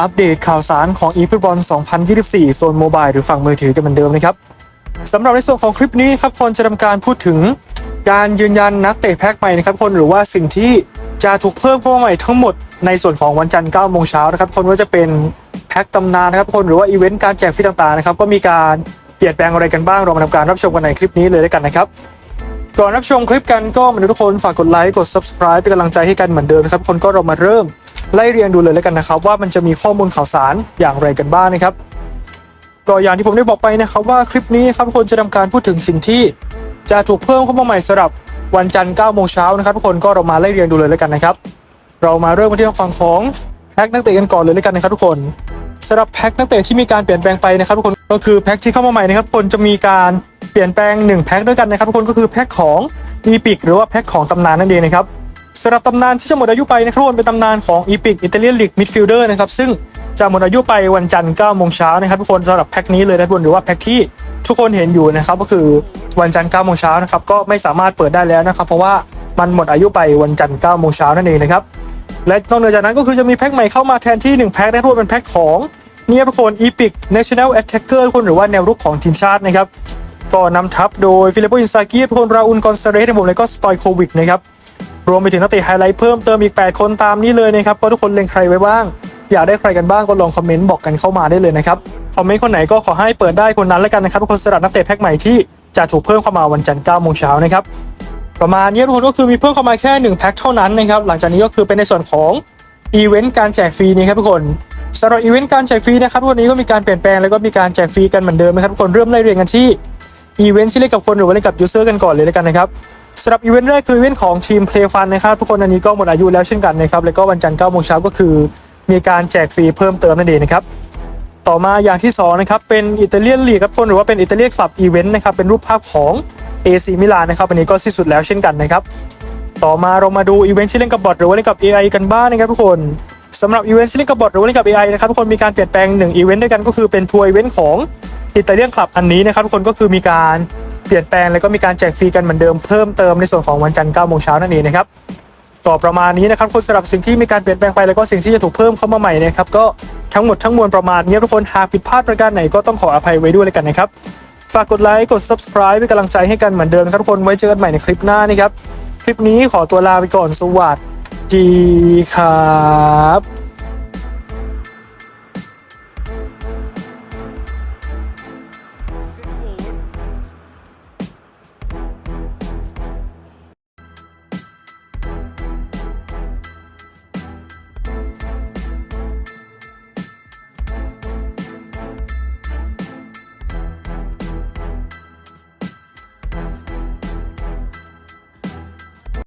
อัปเดตข่าวสารของ eFootball 2024 โซนโมบายหรือฝั่งมือถือกันเหมือนเดิมนะครับสำหรับในส่วนของคลิปนี้ครับคนจะทำการพูดถึงการยืนยันนักเตะแพ็กใหม่นะครับคนหรือว่าสิ่งที่จะถูกเพิ่มเข้ามาใหม่ทั้งหมดในส่วนของวันจันทร์9โมงเช้านะครับคนว่าจะเป็นแพ็กตำนานนะครับคนหรือว่าอีเวนต์การแจกฟรีต่างๆนะครับก็มีการเปลี่ยนแปลงอะไรกันบ้างเรามาทำการรับชมกันในคลิปนี้เลยแล้วกันนะครับก่อนรับชมคลิปกันก็มาดูทุกคนฝากกดไลค์กด subscribe เป็นกำลังใจให้กันเหมือนเดิมนะครับคนก็เรามาเริ่ม ไล่เรียงดูเลยแล้วกันนะครับ ว่ามันจะมีข้อมูลข่าวสารอย่างไรกันบ้างนะครับก็อย่างที่ผมได้บอกไปนะครับว่าคลิปนี้ครับทุกคนจะทำการพูดถึงสิ่งที่ จะถูกเพิ่มเข้ามาใหม่สำหรับวันจันทร์9โมงเช้านะครับทุกคนก็เรามาไล่เรียงดูเลยแล้วกันนะครับ เรามาเริ่มกันที่ทางฝั่งของแพ็กนักเตะกันก่อนเลยแล้วกันนะครับทุกคนสำหรับแพ็กนักเตะที่มีการเปลี่ยนแปลงไปนะครับทุกคนก็คือแพ็กที่เข้ามาใหม่นะครับทุกคนจะมีการเปลี่ยนแปลง1แพ็กด้วยกันนะครับทุกคนก็คือแพ็กของอีพิกหรือว่าแพ็กของตำนานนั่นเองนะครับ สำหรับตำนานที่จะหมดอายุไปนะครับทุกคนเป็นตำนานของอีพิกอิตาเลียนลีกมิดฟิลเดอร์นะครับซึ่งจะหมดอายุไปวันจันทร์9โมงเช้านะครับทุกคนสำหรับแพ็คนี้เลยนะทุกคนหรือว่าแพ็คที่ทุกคนเห็นอยู่นะครับก็คือวันจันทร์9โมงเช้านะครับก็ไม่สามารถเปิดได้แล้วนะครับเพราะว่ามันหมดอายุไปวันจันทร์9โมงเช้านั่นเองนะครับและนอกเหนือจากนั้นก็คือจะมีแพ็คใหม่เข้ามาแทนที่ 1 แพ็คนะทุกคนเป็นแพ็คของเนี่ยทุกคน Epic National Attacker ทุกคนหรือว่าแนวรุกของทีมชาตินะครับก็นำทัพโดยฟิลิปโปอินซากิทุกคนราอุลกอนซาเรสในผมแล้วก็สตอยโควิกนะครับ รวมไปถึงนักเตะไฮไลท์เพิ่มเติมอีก 8 คนตามนี้เลยนะครับก็ทุกคนเล็งใครไว้บ้าง อยากได้ใครกันบ้างก็ลองคอมเมนต์บอกกันเข้ามาได้เลยนะครับคอมเมนต์คนไหนก็ขอให้เปิดได้คนนั้นแล้วกันนะครับทุกคนสำหรับนักเตะแพ็คใหม่ที่จะถูกเพิ่มเข้ามาวันจันทร์9โมงเช้านะครับประมาณนี้ทุกคนก็คือมีเพิ่มเข้ามาแค่1แพ็คเท่านั้นนะครับหลังจากนี้ก็คือเป็นในส่วนของอีเวนต์การแจกฟรีนี่ครับทุกคนสำหรับอีเวนต์การแจกฟรีนะครับวันนี้ก็มีการเปลี่ยนแปลงแล้วก็มีการแจกฟรีกันเหมือนเดิมนะครับทุกคนเริ่มไล่เรียงกันที่อีเวนต์ที่เล่นกับคนหรือว่าเล่นกับยูเซอร์กันก่อนเลยแล้วกันนะครับ สำหรับอีเวนต์แรกคืออีเวนต์ของทีม Play Fun นะครับทุกคนอันนี้ก็หมดอายุแล้วเช่นกันนะครับแล้วก็วันจันทร์9โมงเช้าก็คือ มีการแจกฟรีเพิ่มเติมนั่นเองนะครับต่อมาอย่างที่2นะครับเป็นอิตาเลียนลีกครับทุกคนหรือว่าเป็นอิตาเลียนคลับอีเวนต์นะครับเป็นรูปภาพของ AC มิลานนะครับอันนี้ก็สิ้นสุดแล้วเช่นกันนะครับต่อมาเรามาดูอีเวนต์ที่เล่นกับบอทหรือว่าเล่นกับ AI กันบ้างนะครับทุกคนสำหรับอีเวนต์ที่เล่นกับบอทหรือว่าเล่นกับ AI นะครับทุกคนมีการเปลี่ยนแปลง1อีเวนต์ด้วยกันก็คือเป็นทัวร์อีเวนต์ของอิตาเลียนคลับอันนี้นะครับทุกคนก็คือมีการ เปลี่ยนแปลงแล้วก็มีการแจกฟรีกันเหมือนเดิมเพิ่มเติมในส่วนของวันจันทร์9โมงเช้านั่นเองนะครับก็ประมาณนี้นะครับคนสำหรับสิ่งที่มีการเปลี่ยนแปลงไปแล้วก็สิ่งที่จะถูกเพิ่มเข้ามาใหม่นะครับก็ทั้งหมดทั้งมวลประมาณนี้ทุกคนหากผิดพลาดประการไหนก็ต้องขออภัยไว้ด้วยเลยกันนะครับฝากกดไลค์กด subscribe เป็นกำลังใจให้กันเหมือนเดิมครับทุกคนไว้เจอกันใหม่ในคลิปหน้านะครับคลิปนี้ขอตัวลาไปก่อนสวัสดีครับ